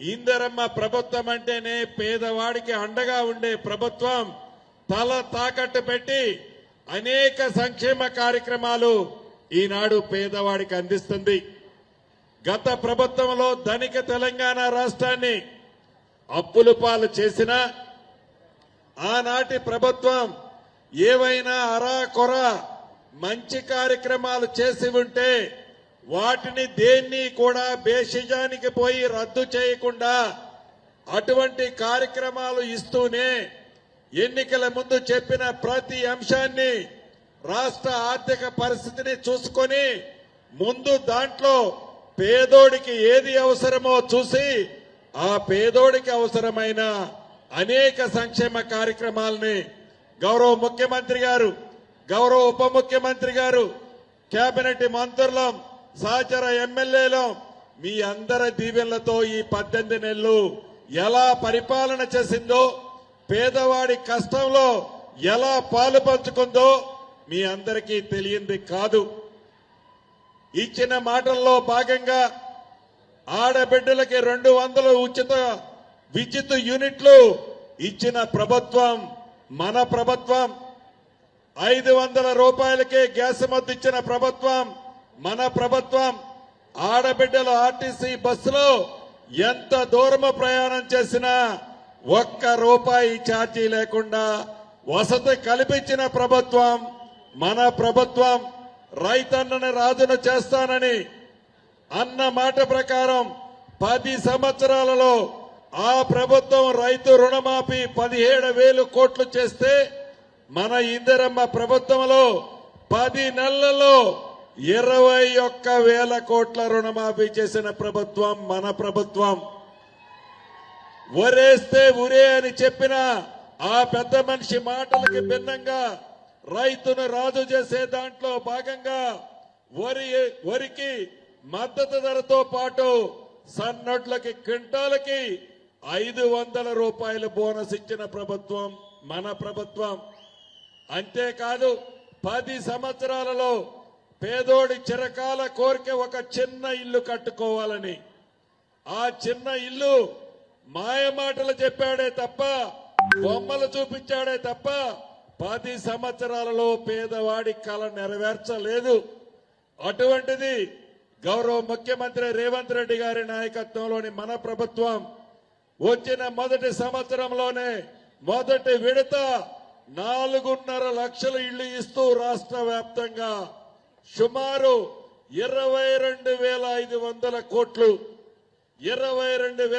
ఇందరమ్మ ప్రభుత్వం అంటేనే పేదవాడికి అండగా ఉండే ప్రభుత్వం. తల తాకట్టు పెట్టి అనేక సంక్షేమ కార్యక్రమాలు ఈనాడు పేదవాడికి అందిస్తుంది. గత ప్రభుత్వంలో ధనిక తెలంగాణ రాష్ట్రాన్ని అప్పులు పాలు చేసిన ఆనాటి ప్రభుత్వం ఏవైనా అరాకొర మంచి కార్యక్రమాలు చేసి ఉంటే వాటిని దేన్ని కూడా బేషిజానికి పోయి రద్దు చేయకుండా అటువంటి కార్యక్రమాలు ఇస్తూనే ఎన్నికల ముందు చెప్పిన ప్రతి అంశాన్ని రాష్ట్ర ఆర్థిక పరిస్థితిని చూసుకొని ముందు దాంట్లో పేదోడికి ఏది అవసరమో చూసి ఆ పేదోడికి అవసరమైన అనేక సంక్షేమ కార్యక్రమాలని గౌరవ ముఖ్యమంత్రి గారు గౌరవ ఉప ముఖ్యమంత్రి గారు కేబినెట్ మంత్రులం సహచర ఎమ్మెల్యేలు మీ అందరి దీవెనలతో ఈ పద్దెనిమిది నెలలు ఎలా పరిపాలన చేసిందో పేదవాడి కష్టంలో ఎలా పాలు పంచుకుందో మీ అందరికీ తెలియంది కాదు. ఇచ్చిన మాటల్లో భాగంగా ఆడబిడ్డలకి రెండు వందల ఉచిత విద్యుత్ యూనిట్లు ఇచ్చిన ప్రభుత్వం మన ప్రభుత్వం ఐదు వందల రూపాయలకే గ్యాస్ మద్దతు ఇచ్చిన ప్రభుత్వం మన ప్రభుత్వం ఆడబిడ్డలు ఆర్టీసీ బస్సులో ఎంత దూరము ప్రయాణం చేసినా ఒక్క రూపాయి ఛార్జీ లేకుండా వసతి కల్పించిన ప్రభుత్వం మన ప్రభుత్వం రైతన్నని రాజును చేస్తానని అన్న మాట ప్రకారం పది సంవత్సరాలలో ఆ ప్రభుత్వం రైతు రుణమాఫీ పదిహేడు వేలు కోట్లు చేస్తే మన ఇందిరమ్మ ప్రభుత్వంలో పది నెలలలో ఇరవై ఒక్క వేల కోట్ల రుణమాఫీ చేసిన ప్రభుత్వం మన ప్రభుత్వం. ఒరేస్తే ఉరే అని చెప్పిన ఆ పెద్ద మనిషి మాటలకి భిన్నంగా రైతును రాజు చేసే దాంట్లో భాగంగా వరి వరికి మద్దతు ధరతో పాటు సన్నడ్లకి క్వింటాలకి ఐదు వందల రూపాయల బోనస్ ఇచ్చిన ప్రభుత్వం మన ప్రభుత్వం. అంతేకాదు పది సంవత్సరాలలో పేదోడి చిరకాల కోరిక ఒక చిన్న ఇల్లు కట్టుకోవాలని. ఆ చిన్న ఇల్లు మాయమాటలు చెప్పాడే తప్ప బొమ్మలు చూపించాడే తప్ప పది సంవత్సరాలలో పేదవాడి కళ నెరవేర్చలేదు. అటువంటిది గౌరవ ముఖ్యమంత్రి రేవంత్ రెడ్డి గారి నాయకత్వంలోని మన ప్రభుత్వం వచ్చిన మొదటి సంవత్సరంలోనే మొదటి విడత నాలుగున్నర లక్షల ఇళ్ళు ఇస్తూ రాష్ట్ర వ్యాప్తంగా సుమారు ఇరవై రెండు వేల ఐదు వందల కోట్లు. ఇరవై రెండు వేల